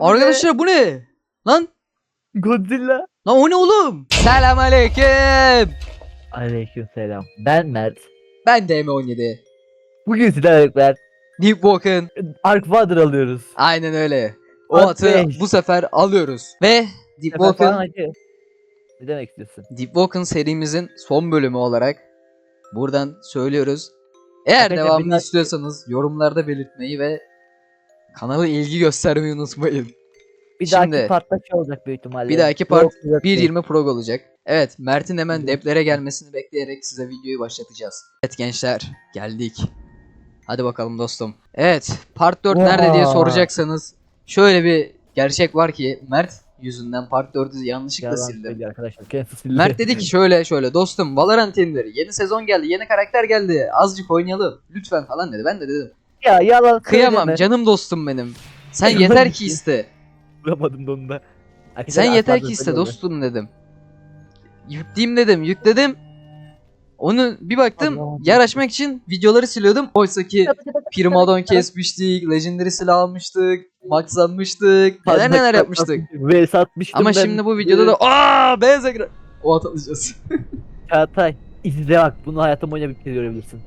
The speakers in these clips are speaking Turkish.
bu? Arkadaşlar bu ne? Lan Godzilla. lan o ne oğlum? Selam aleyküm. Aleyküm selam. Ben Mert. Ben de M17. Bugün sizlerle beraber Deep Walk'ın. Ark Vader alıyoruz. Aynen öyle. O At atı bu sefer alıyoruz. Ve Deep Sefer falan Walk'ın acı. Ne demek istiyorsun? Deep Walk'ın serimizin son bölümü olarak buradan söylüyoruz. Eğer Arkadaşlar devamını istiyorsanız yorumlarda belirtmeyi ve kanala ilgi göstermeyi unutmayın. Bir Şimdi- dahaki partta şey olacak büyük ihtimalle. Bir dahaki part Yok, yok, yok. 1.20 Pro olacak. Evet Mert'in hemen deplere gelmesini bekleyerek size videoyu başlatacağız. Evet gençler geldik. Hadi bakalım dostum. Evet part 4 nerede diye soracaksanız şöyle bir gerçek var ki Mert yüzünden part 4'ü yanlışlıkla sildim. arkadaşlar. Mert dedi ki şöyle şöyle dostum Valorant indir. Yeni sezon geldi yeni karakter geldi. Azıcık oynayalım lütfen falan dedi. Ben de dedim ya yalan kıyamam söyleme. canım dostum benim. Sen yeter ki iste. Vuramadım da onu da. Arkadaşlar, Sen yeter ki iste dostum dedim. Yükleyeyim dedim, yükledim. Onu bir baktım Allah'ım. yer açmak için videoları siliyordum. Oysa ki Primadon kesmiştik, Legendary silah almıştık, Max almıştık, neler neler yapmıştık. Ve satmıştım Ama ben. şimdi bu videoda da aaa beyaz ekran. O at alacağız. Çağatay izle bak bunu hayatım boyunca bir kez görebilirsin.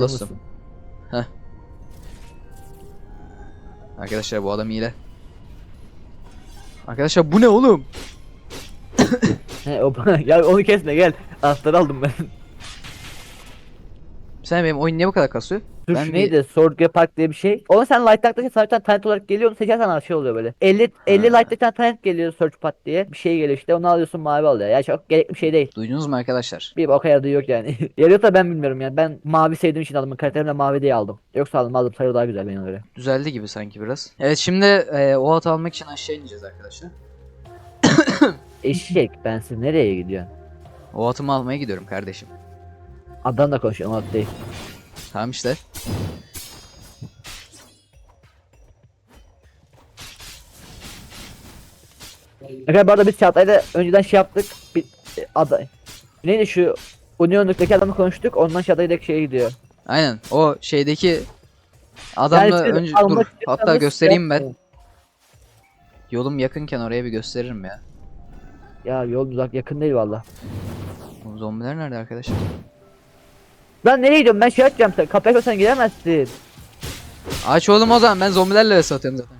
Dostum? mısın? Arkadaşlar bu adam hile. Arkadaşlar bu ne oğlum? He, o, ya onu kesme gel. Anahtarı aldım ben. Sen benim oyun niye bu kadar kasıyor? Dur Ben neydi? Sword Park diye bir şey. Onu sen Light Dark'ta sana bir tane talent olarak geliyor. Onu seçersen şey oluyor böyle. 50 50 Ha. Light'ta bir tane talent geliyor Search Pad diye. Bir şey geliyor işte. Onu alıyorsun mavi oluyor. Ya çok gerekli bir şey değil. Duydunuz mu arkadaşlar? Bir bok yardığı yok yani. Yarıyorsa ben bilmiyorum yani. Ben mavi sevdiğim için aldım. Karakterim de mavi diye aldım. Yoksa aldım aldım. Sarı daha güzel benim göre. Düzeldi gibi sanki biraz. Evet şimdi e, o atı almak için aşağı ineceğiz arkadaşlar. Eşek ben siz nereye gidiyorsun? O atımı almaya gidiyorum kardeşim. Adam da konuşuyor ama değil. Tamam işte. Arkadaşlar bu arada biz Çağatay'la önceden şey yaptık. Bir e, aday. Neydi şu Union'daki adamla konuştuk. Ondan Çağatay direkt şeye gidiyor. Aynen. O şeydeki adamla Yani siz önce almak dur. istiyorsanız Hatta göstereyim ben. yapmayın. Yolum yakınken oraya bir gösteririm ya. Ya yol uzak yakın değil valla. Bu zombiler nerede arkadaşlar? Ben nereye gidiyorum? Ben şey açacağım. Sen kapıya koysan giremezsin. Aç oğlum o zaman ben zombilerle vs atıyorum zaten.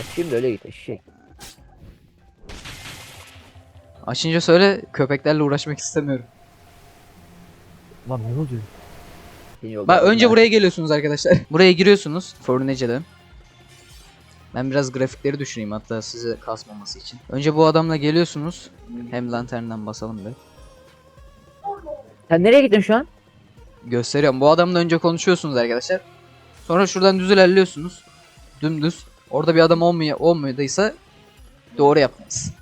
Açayım da öyle git eşek. Açınca söyle köpeklerle uğraşmak istemiyorum. Lan ne oluyor? Bak önce ya. buraya geliyorsunuz arkadaşlar. Buraya giriyorsunuz. Fornece'de. Ben biraz grafikleri düşüreyim hatta size kasmaması için. Önce bu adamla geliyorsunuz. Hem lanternden basalım bir. Sen nereye gittin şu an? Gösteriyorum. Bu adamla önce konuşuyorsunuz arkadaşlar. Sonra şuradan düz ilerliyorsunuz. Dümdüz. Orada bir adam olmuyor, olmuyorsa doğru yapmayız.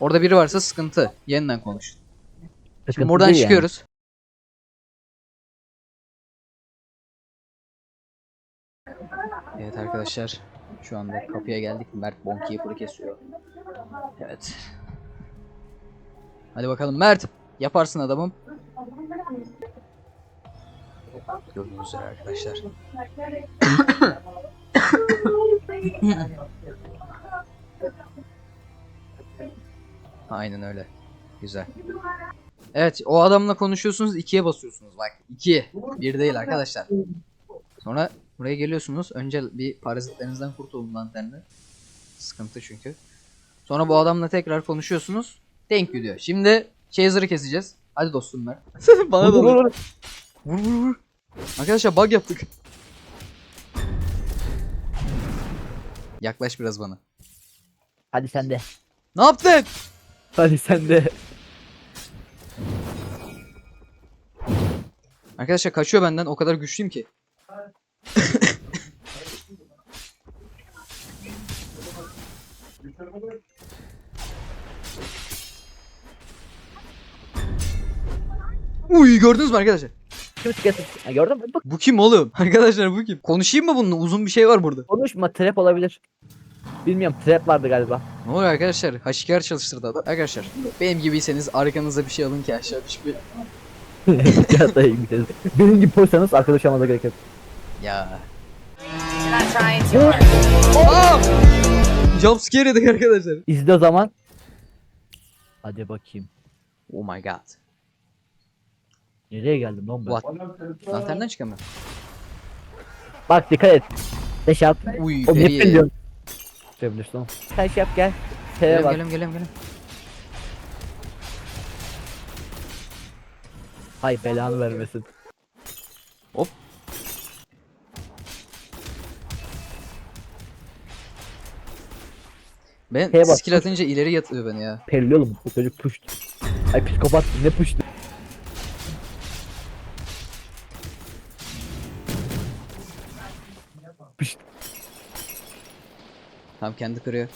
Orada biri varsa sıkıntı. Yeniden konuşun. Şimdi Sıkıntı buradan değil yani. çıkıyoruz. Evet arkadaşlar. Şu anda kapıya geldik. Mert Bonkeeper'ı kesiyor. Evet. Hadi bakalım Mert. Yaparsın adamım. Gördüğünüz üzere arkadaşlar. Aynen öyle. Güzel. Evet o adamla konuşuyorsunuz ikiye basıyorsunuz bak. 2. Bir değil arkadaşlar. Sonra buraya geliyorsunuz. Önce bir parazitlerinizden kurtulun lanternle. Sıkıntı çünkü. Sonra bu adamla tekrar konuşuyorsunuz. Denk gidiyor. Şimdi Chaser'ı keseceğiz. Hadi dostum ben. Bana da Vur, vur, vur. Vur vur vur. Arkadaşlar bug yaptık. Yaklaş biraz bana. Hadi sen de. Ne yaptın? Hadi sen de. Arkadaşlar kaçıyor benden. O kadar güçlüyüm ki. Uy gördünüz mü arkadaşlar? Kim? Ha, gördün mü? Bak Bu kim oğlum? Arkadaşlar bu kim? Konuşayım mı bununla? Uzun bir şey var burada. konuşma trap olabilir. Bilmiyorum trap vardı galiba. Ne oluyor arkadaşlar? Haşikar çalıştırdı adam. Arkadaşlar benim gibiyseniz arkanıza bir şey alın ki aşağı düşmeyin. Benim gibi koysanız arkadaş olmaza gerek yok. Ya. Jumpscare yedik arkadaşlar. İzle o zaman. Hadi bakayım. Oh my god. Nereye geldim lan ben? What? Lanternden çıkamıyor. Bak dikkat et. Deş at. Uy O ne deriye. biliyorsun? Görebilirsin oğlum. Sen şey yap gel. T'ye Geliyorum bak. geliyorum geliyorum. geliyorum. Hay belanı vermesin. Ben Şeye bak, skill atınca ileri yatıyor beni ya. Perli oğlum bu çocuk puşt. Ay psikopat ne puşt. Puşt. Tam kendi kırıyor.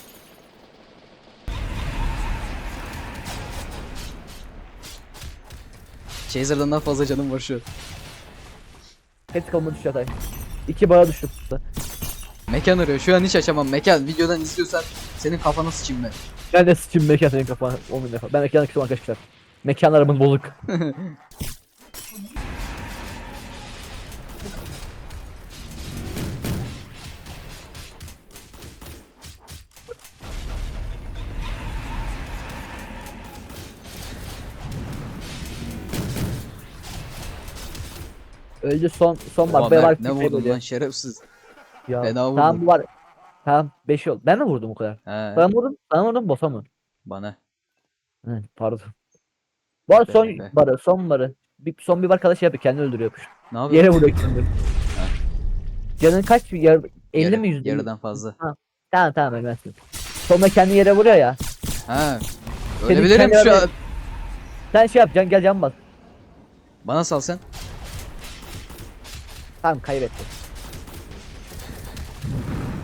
Chaser'dan daha fazla canım var şu. Hepsi kalmadı düşüyor Atay. İki bara düştü. Mekan arıyor. Şu an hiç açamam. Mekan videodan izliyorsan senin kafana sıçayım ben. Ben de sıçayım mekan senin kafana. 10 bin defa. Ben mekana kısım arkadaşlar. Mekanlarımız bozuk. Öldü son son Ulan var Berk, ne vurdun lan şerefsiz. Ya. Fena vurdun. Tamam var. Tamam 5 oldu. Ben mi vurdum o kadar? He, Ben vurdum. Sana vurdum bossa mı? bana. Hı, pardon. Bu arada son Be- be. barı, son barı. Bir, son bir bar kadar şey yapıyor, kendini öldürüyormuş. Ne yapıyorsun? Yere vuruyor kendini. Canın kaç? Yar, 50 Yarı- mi yüzde? Yarıdan fazla. Tamam tamam ölmezsin. Sonra kendi yere vuruyor ya. Ha. Ölebilirim şu an. Sen şey yap, can gel can bas. Bana sal sen. Tamam kaybettin.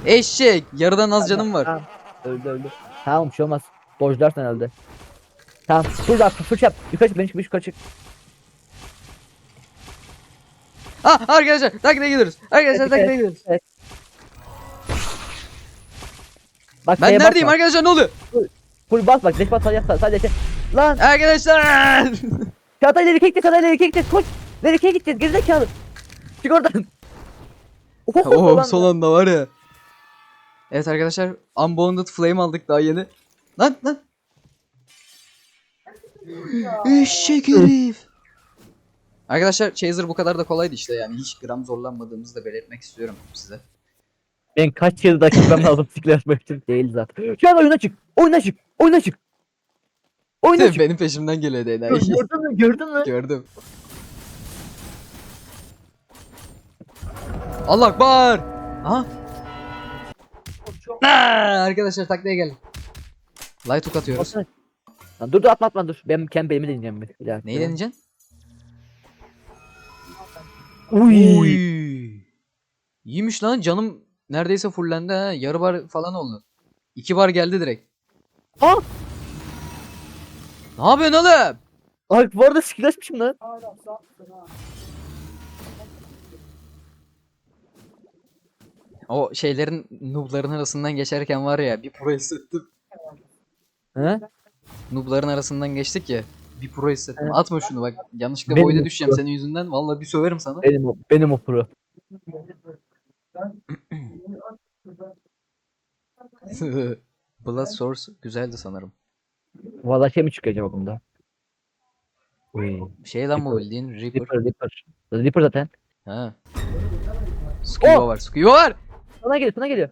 Eşek. Yarıdan az canım var. Tamam. Öldü öldü. Tamam bir şey olmaz. Dojlarsın herhalde. Tamam fırç at, fırç yap. Yukarı çık, beni çık, yukarı çık. Ah arkadaşlar taklaya gidiyoruz. Arkadaşlar Evet, taklaya gidiyoruz. Bak Ben şeye neredeyim basma. arkadaşlar ne oluyor? Full bas bak, deş bas sadece sadece. şey. Lan Arkadaşlar. Çağatay ileri kekte, Çağatay ileri kekte, koş. Nereye gideceğiz, gerizekalı. Çık oradan. Oho, Oo son anda var ya. Evet arkadaşlar Unbounded Flame aldık daha yeni. Lan lan. Eşek herif. Arkadaşlar Chaser bu kadar da kolaydı işte yani hiç gram zorlanmadığımızı da belirtmek istiyorum size. Ben kaç yıl dakikam lazım siklet atmak için değil zaten. Şu an oyuna çık. Oyuna çık. Oyuna çık. Oyuna çık. Benim peşimden geliyor enayi. Gördün mü? Gördün mü? Gördüm. Allah akbar. Aha. Aa, arkadaşlar taklaya gelin. Light hook atıyoruz. Lan dur dur atma atma dur. Ben kendi belimi deneyeceğim bir. bir dakika. Neyi deneyeceksin? Uy. Uy. İyiymiş lan canım neredeyse fullendi ha. Yarı bar falan oldu. İki bar geldi direkt. Ah! Ne yapıyorsun oğlum? Ay bu arada skill açmışım lan. O şeylerin noobların arasından geçerken var ya bir pro hissettim. He? Noobların arasından geçtik ya. Bir pro hissettim. Evet. Atma şunu bak. Yanlışlıkla Benim boyda düşeceğim pro. senin yüzünden. Vallahi bir söverim sana. Benim o, benim o pro. Blood Source güzeldi sanırım. Valla şey mi bunda? Uy. Şey lan bu bildiğin Reaper. Reaper Reaper. Reaper zaten. Ha. Scuba Oh! var. Scuba var. Sana geliyor sana geliyor.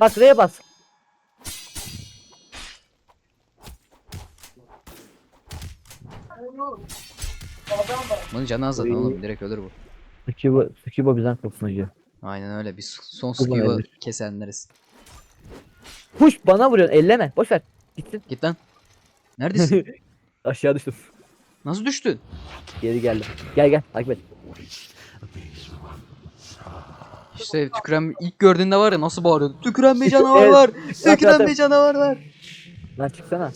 Bak R'ye bas. Bunun canı az zaten Oy. oğlum. Direkt ölür bu. Scuba, Scuba bizden hacı. Aynen öyle. Biz son nedir? kesenleriz. Puş bana vuruyorsun elleme. Boş ver. Gitsin. Git lan. Neredesin? Aşağı düştüm. Nasıl düştün? Geri geldim. Gel gel takip et. İşte tüküren ilk gördüğünde var ya nasıl bağırıyordu. Tüküren bir canavar Evet. var. Tüküren bir canavar var. Lan çıksana.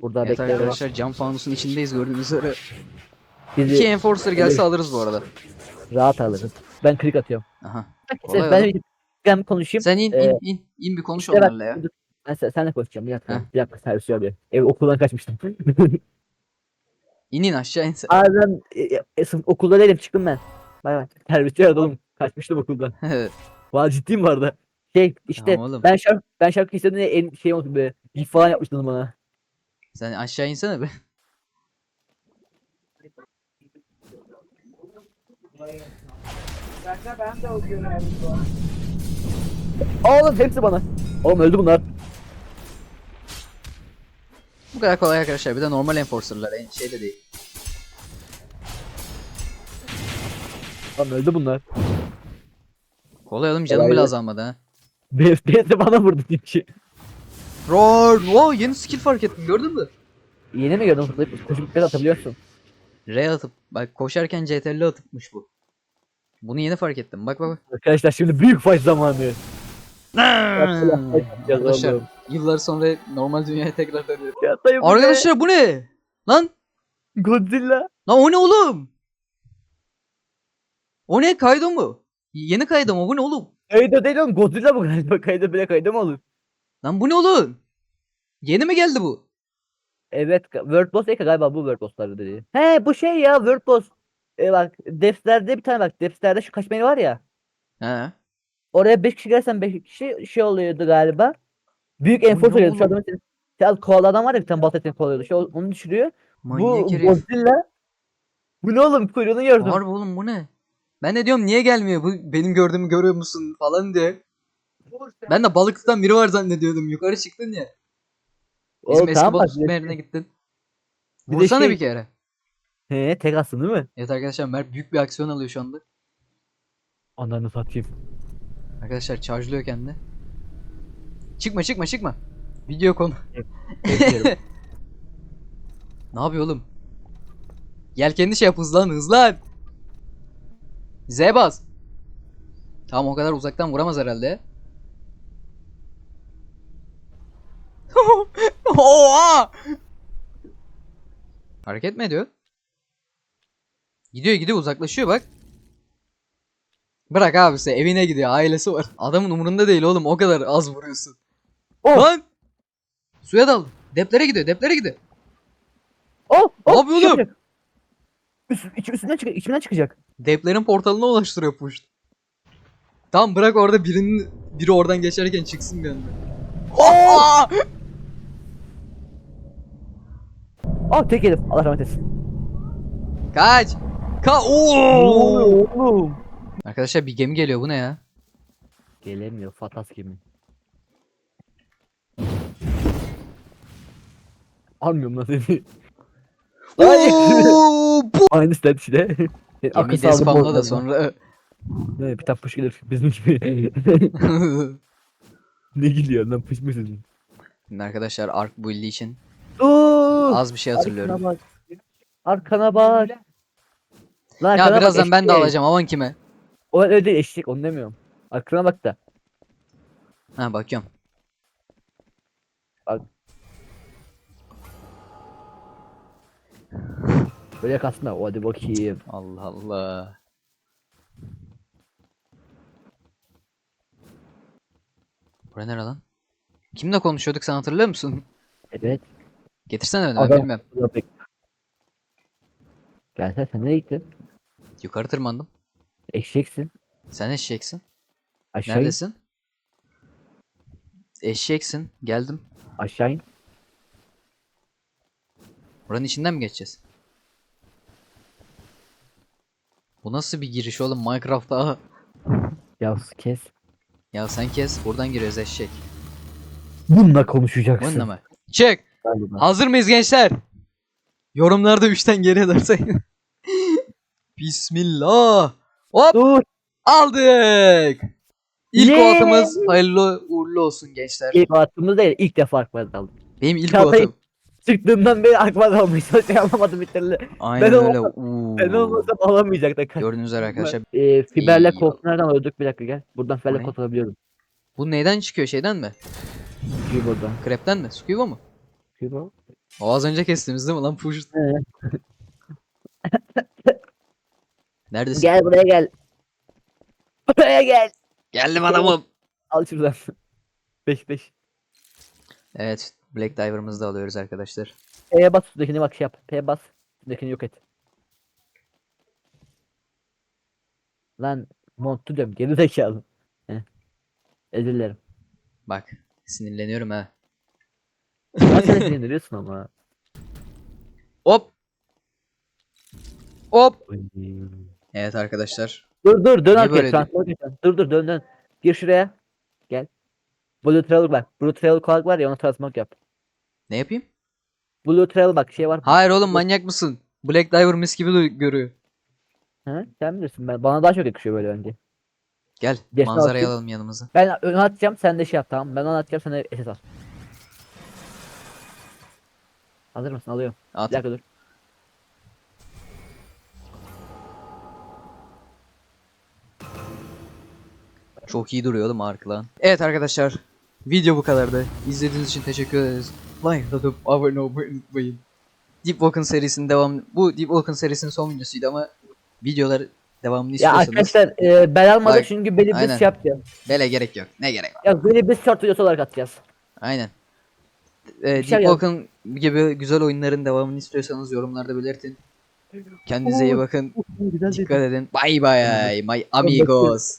Burada Evet bekle. arkadaşlar cam fanusun içindeyiz gördüğünüz üzere. Bizi İki enforcer gelse alırız bu arada. rahat alırız. Ben klik atıyorum. Aha. Ben ben konuşayım. Sen in Ee, in in. in bir konuş işte onlarla ya. Ben sen, senle konuşacağım. Bir dakika. Heh. Bir dakika servis abi. Ev okuldan kaçmıştım. İnin aşağı inse. Abi ben e, e, sınıf okulda değilim çıktım ben. Bay bay. Servisçi aradı oğlum. Kaçmıştım okuldan. Valla ciddiyim bu arada. Şey işte Tamam oğlum. ben şarkı ben şarkı istedim diye en şey oldu be. Gif falan yapmıştın bana. Sen aşağı insene be. Oğlum hepsi bana. Oğlum öldü bunlar. Bu kadar kolay arkadaşlar. Bir de normal enforcerlar. En şey de değil. Oğlum öldü bunlar. Kolay oğlum canım Kolay bile değil. azalmadı ha. BFPS de bana vurdu şey. Roar! Wow yeni skill fark ettim gördün mü? Yeni mi gördün? Fırlayıp koşup bir atabiliyorsun. R atıp bak koşarken CTRL atıpmış bu. Bunu yeni fark ettim. Bak bak bak. Arkadaşlar şimdi büyük fight zamanı. Arkadaşlar oğlum. yıllar sonra normal dünyaya tekrar dönüyor. Ya dayı bu ne? Arkadaşlar bu ne? Lan Godzilla. lan o ne oğlum? O ne Kaido mu? Yeni Kaido mu? Bu ne oğlum? Kayda değil oğlum Godzilla bu galiba. Kayda bile kayda mı olur? Lan bu ne oğlum? Yeni mi geldi bu? Evet World Boss ki galiba bu World Boss'ları dedi. He bu şey ya World Boss. E bak Depths'lerde bir tane bak Depths'lerde şu kaçmayı var ya. He. Oraya 5 kişi gelsen 5 kişi şey oluyordu galiba. Büyük ne enforcer geliyordu. Şu adamın sen koala adam var ya bir tane balta etini kovalıyordu. Şey, onu düşürüyor. Manyak bu herif. Godzilla. Bu ne oğlum kuyruğunu gördüm. Harbi oğlum bu ne? Ben de diyorum niye gelmiyor bu benim gördüğümü görüyor musun falan diye. Ben de balık tutan biri var zannediyordum. Yukarı çıktın ya. Bizim Oğlum, eski tamam balık bir- yerine gittin. Bir de Vursana şey- bir kere. He tek aslında değil mi? Evet arkadaşlar Mert büyük bir aksiyon alıyor şu anda. Ananı satayım. Arkadaşlar charge'lıyor kendini. Çıkma çıkma çıkma. Video konu. Ne yapıyor oğlum? Yelkenli şey yap hızlan hızlan. Z bas. Tamam o kadar uzaktan vuramaz herhalde. Oha! Hareket mi ediyor? Gidiyor gidiyor uzaklaşıyor bak. Bırak abisi evine gidiyor ailesi var. Adamın umurunda değil oğlum o kadar az vuruyorsun. Oh! Lan! Suya dal. Deplere gidiyor deplere gidiyor. oh, Ne oh, yapıyor oğlum? çıkacak. Üst, iç, üstünden çıkacak, içinden çıkacak. Deplerin portalına ulaştırıyor push. Tamam bırak orada birinin biri oradan geçerken çıksın bir anda. Aa! Oh tek yedim. Allah rahmet etsin. Kaç! Ka Ne Oo! oluyor oğlum? Arkadaşlar bir gemi geliyor bu ne ya? Gelemiyor Fatas gibi. Almıyorum lan seni. Ay. Oo! Bu Aynı stat işte. Senin akıl Gemi bozuldu. da sonra Ne bir tane puş gelir bizim gibi. ne gülüyor lan puş mu sizin? Şimdi arkadaşlar Ark build'i için az bir şey hatırlıyorum. Arkana bak. Arkana bak. Lan Ya birazdan ben de alacağım aman kime? O öyle değil eşek onu demiyorum. Arkana bak da. Ha bakıyorum. Böyle kalsın da hadi bakayım. Allah Allah. Bura nere lan? Kimle konuşuyorduk sen hatırlıyor musun? Evet. Getirsene ben Adam- bilmem. Gelsene sen nereye gittin? Yukarı tırmandım. Eşeksin. Sen eşeksin. Aşağı in. Neredesin? Eşeksin. Geldim. Aşağı in. Buranın içinden mi geçeceğiz? Bu nasıl bir giriş oğlum Minecraft'a? Ya kes. Ya sen kes buradan giriyoruz eşek. Bununla konuşacaksın. Bununla mı? Çık. Galiba. Hazır mıyız gençler? Yorumlarda 3'ten geriye dersen. Bismillah. Hop Dur. aldık. İlk Yeah. atımız hayırlı uğurlu olsun gençler. İlk attığımız değil ilk defa akmaz aldım. Benim ilk Çağatay- atım. Çıktığından beri akmaz almış. Şey alamadım bir türlü. Aynen Ben öyle. olmasam- Ben olmasam alamayacaktı. Gördüğünüz üzere arkadaşlar. Ee, fiberle İyi. kod nereden öldük bir dakika gel. Buradan fiberle ne? kod alabiliyorum. Bu neyden çıkıyor şeyden mi? Şu buradan. Krepten mi? Scuba mı? Şu bu. O az önce kestiğimiz değil mi lan push? Neredesin? Gel buraya gel. Buraya gel. Geldim adamım. Al şuradan. 5 5. Evet. Black Diver'ımızı da alıyoruz arkadaşlar. P'ye bas üstündekini bak şey yap. P'ye bas. Üstündekini yok et. Lan montu diyorum geri zekalı. Heh. Özür dilerim. Bak. Sinirleniyorum ha. Lan sen sinirleniyorsun ama. Hop. Hop. Evet arkadaşlar. Dur dur dön arkaya. Transfer. Dur dur dön dön. Gir şuraya. Gel. Blue Trail bak. Blue Trail kulak var ya ona transfer yap. Ne yapayım? Blue Trail bak şey var. Hayır oğlum manyak mısın? Black Diver mis gibi görüyor. Hı? Sen bilirsin ben. Bana daha çok yakışıyor böyle önce. Gel Geç manzarayı alalım yanımıza. Ben ön atacağım sen de şey yap tamam. Ben onu atacağım sen de SS al. Hazır mısın? Alıyorum. At. Bir dakika dur. Çok iyi duruyor oğlum ark lan. Evet arkadaşlar. Video bu kadardı. İzlediğiniz için teşekkür ederiz. Like atıp abone olmayı unutmayın. Deep Walken serisinin devam bu Deep Walken serisinin son videosuydu ama videolar devamını Ya istiyorsanız arkadaşlar e, ben almadım Bak, çünkü aynen. bir şey yapacağız. bele gerek yok. Ne gerek var? Ya böyle bir short videosu olarak atacağız. Aynen. Deep şey yaz. Walken gibi güzel oyunların devamını istiyorsanız yorumlarda belirtin. Kendinize iyi bakın. Güzel Dikkat edin. Bye bye my amigos.